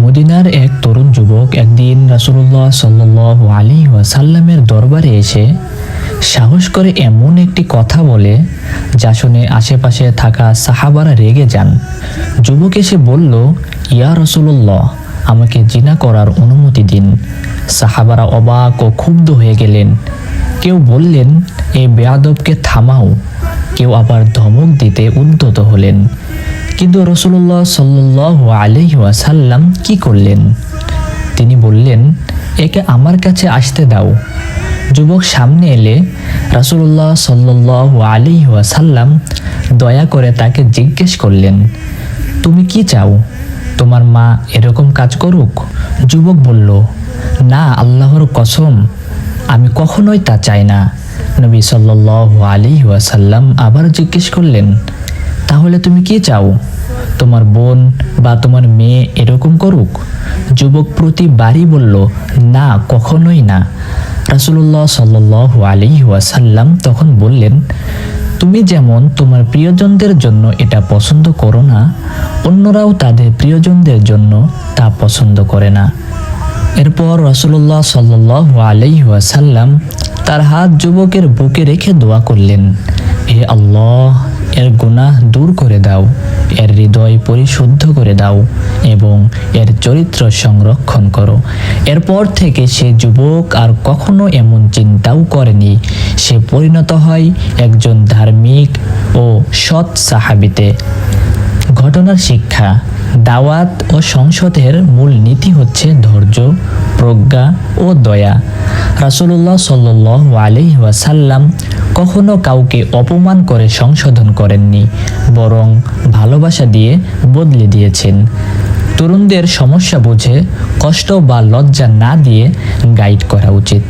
মদিনার এক তরুণ যুবক একদিন রাসূলুল্লাহ সাল্লাল্লাহু আলী ওয়াসাল্লামের দরবারে এসে সাহস করে এমন একটি কথা বলে, যা শুনে আশেপাশে থাকা সাহাবারা রেগে যান। যুবক এসে বলল, ইয়া রসুল্লাহ আমাকে জিনা করার অনুমতি দিন। সাহাবারা অবাক ও ক্ষুব্ধ হয়ে গেলেন। কেউ বললেন এই বেয়াদবকে থামাও। কেউ আবার ধমক দিতে উদ্যত হলেন। কিন্তু রসুল্লাহ সাল্লাহ আলহিহাসাল্লাম কি করলেন? তিনি বললেন, একে আমার কাছে আসতে দাও। যুবক সামনে এলে রাসুল্লাহ সাল্লাহ আলিহাসাল্লাম দয়া করে তাকে জিজ্ঞেস করলেন, তুমি কি চাও? তোমার মা এরকম কাজ করুক? যুবক বলল, না, আল্লাহর কসম, আমি কখনোই তা চাই না। নবী সাল্লাহ আলী ওয়াসাল্লাম আবার জিজ্ঞেস করলেন তাহলে তুমি কি চাও? তোমার বোন বা তোমার মেয়ে এরকম করুক? যুবক প্রতিবারই বলল, না, কখনোই না। রাসুল্লাহ সাল্লাহ আলী ওয়াসাল্লাম তখন বললেন, তুমি যেমন তোমার প্রিয়জনদের জন্য এটা পছন্দ করো না, অন্যরাও তাদের প্রিয়জনদের জন্য তা পছন্দ করে না। এরপর রসুল্লাহ সাল্লাহ আলাইসাল্লাম তার হাত যুবকের বুকে রেখে দোয়া করলেন, হে আল্লাহ এর গুনাহ দূর করে দাও, এর হৃদয় পরিশুদ্ধ করে দাও এবং এর চরিত্র সংরক্ষণ করো। এরপর থেকে সে যুবক আর কখনো এমন চিন্তাও করেনি। সে পরিণত হয় একজন ধার্মিক ও সৎ সাহাবিতে। ঘটনার শিক্ষা দাওয়াত ও সংসদের মূল নীতি হচ্ছে ধৈর্য, প্রজ্ঞা ও দয়া। রাসুল্লাহ সাল্ল আলি ওয়াসাল্লাম কখনো কাউকে অপমান করে সংশোধন করেননি, বরং ভালোবাসা দিয়ে বদলে দিয়েছেন। তরুণদের সমস্যা বুঝে, কষ্ট বা লজ্জা না দিয়ে গাইড করা উচিত।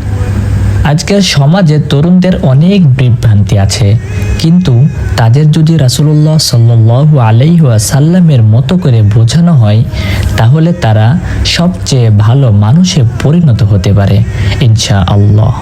আজকের সমাজে তরুণদের অনেক বিভ্রান্তি আছে। কিন্তু তাদের যদি রাসুল্লাহ সাল্লু সাল্লামের মতো করে বোঝানো হয়, তাহলে তারা সবচেয়ে ভালো মানুষে পরিণত হতে পারে ইনশা আল্লাহ